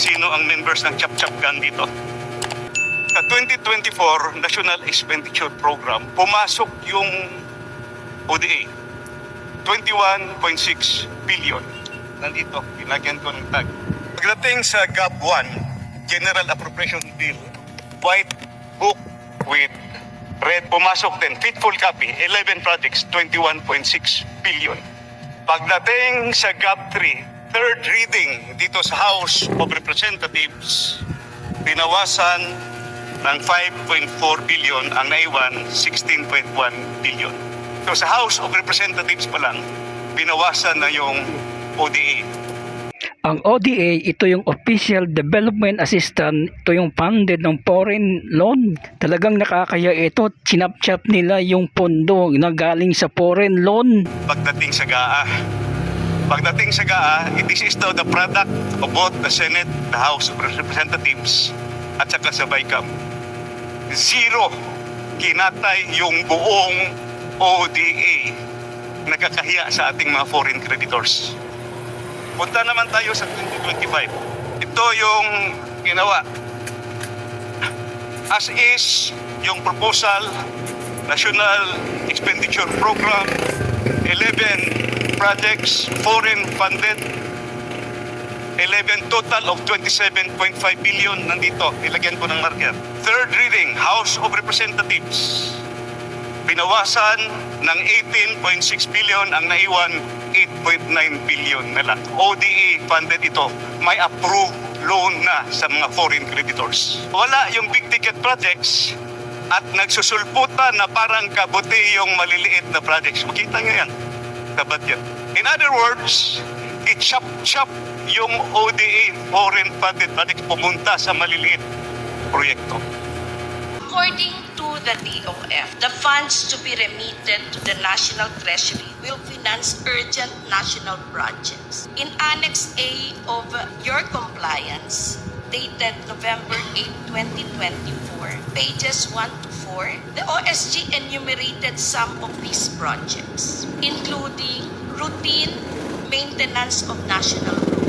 Sino ang members ng Chap Chap Gun dito? Sa 2024 National Expenditure Program, pumasok yung ODA. 21.6 billion. Nandito, pinagyan ko ng tag. Pagdating sa GAB 1, General Appropriation Bill, white book with red, pumasok din, fitful copy, 11 projects, 21.6 billion. Pagdating sa GAB 3, third reading dito sa House of Representatives, binawasan ng 5.4 billion ang naiwan 16.1 billion. So sa House of Representatives pa lang, binawasan na yung ODA. Ang ODA, ito yung Official Development Assistant, ito yung funded ng foreign loan. Talagang nakakaya ito, sinapchap nila yung pondo na galing sa foreign loan. Pagdating sa GAA, pagdating sa GAA, this is now the product of both the Senate, the House of Representatives, at saka sa BICAM. Zero kinatay yung buong ODA nagkakahiya sa ating mga foreign creditors. Punta naman tayo sa 2025. Ito yung ginawa. As is, yung proposal, National Expenditure Program, 11 projects, foreign funded, 11 total of 27.5 billion nandito. Ilagyan ko ng marker. Third reading, House of Representatives. Binawasan ng 18.6 billion ang naiwan 8.9 billion na lang. ODA funded ito. May approved loan na sa mga foreign creditors. Wala yung big ticket projects at nagsusulputan na parang kabuti yung maliliit na projects. Makita nyo yan sa budget. In other words, i-chop-chop yung ODA foreign funded projects pumunta sa maliliit proyekto. According to the DOF, the funds to be remitted to the National Treasury will finance urgent national projects. In Annex A of your compliance, dated November 8, 2024, pages 1 to 4, the OSG enumerated some of these projects, including routine maintenance of national roads,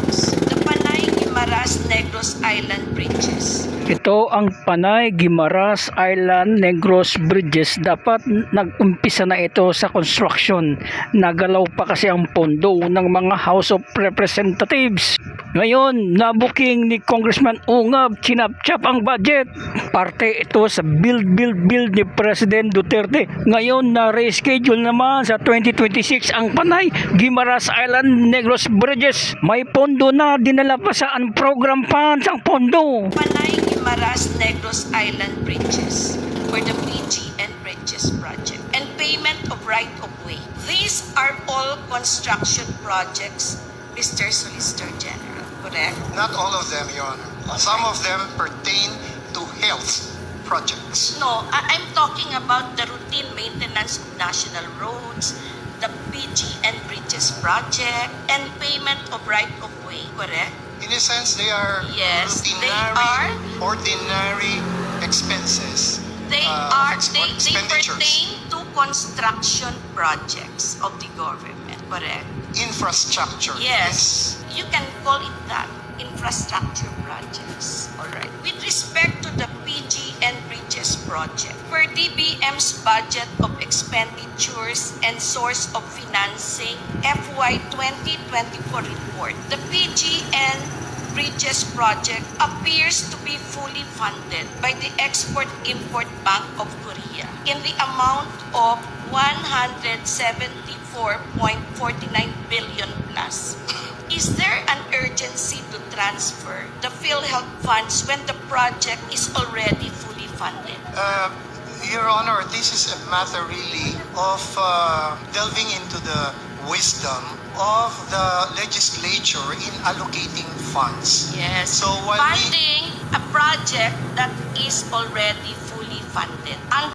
Guimaras Negros Island bridges, Ito ang Panay Gimaras Island Negros Bridges. Dapat nag-umpisa na ito sa construction. Nagalaw pa kasi ang pondo ng mga House of Representatives. Ngayon, nabuking ni Congressman Ungab, chinapchap ang budget. Parte ito sa build, build, build ni President Duterte. Ngayon, na reschedule naman sa 2026 ang Panay Gimaras Island Negros Bridges. May pondo na dinala pa sa program funds ang pondo. Panay Guimaras Negros Island Bridges for the PGN Bridges project and payment of right-of-way. These are all construction projects, Mr. Solicitor General, correct? Not all of them, Your Honor. Some of them pertain to health projects. No, I- I'm talking about the routine maintenance of national roads, the PGN Bridges project, and payment of right-of-way, correct? In a sense, they are Yes, they are. ordinary expenses. They uh, are, they, they pertain to construction projects of the government, correct? Infrastructure. Yes, you can call it that, infrastructure projects. All right. With respect to the PGN Bridges project, per DBM's budget of expenditures and source of financing FY 2024 report, the PGN Bridges project appears to be fully funded by the Export-Import Bank of Korea in the amount of 174.49 billion plus. Is there an urgency to transfer the PhilHealth funds when the project is already fully funded? Uh, Your Honor, this is a matter really of uh, delving into the wisdom of the legislature in allocating funds. Yes. So while we- funding a project that is already fully funded. Ang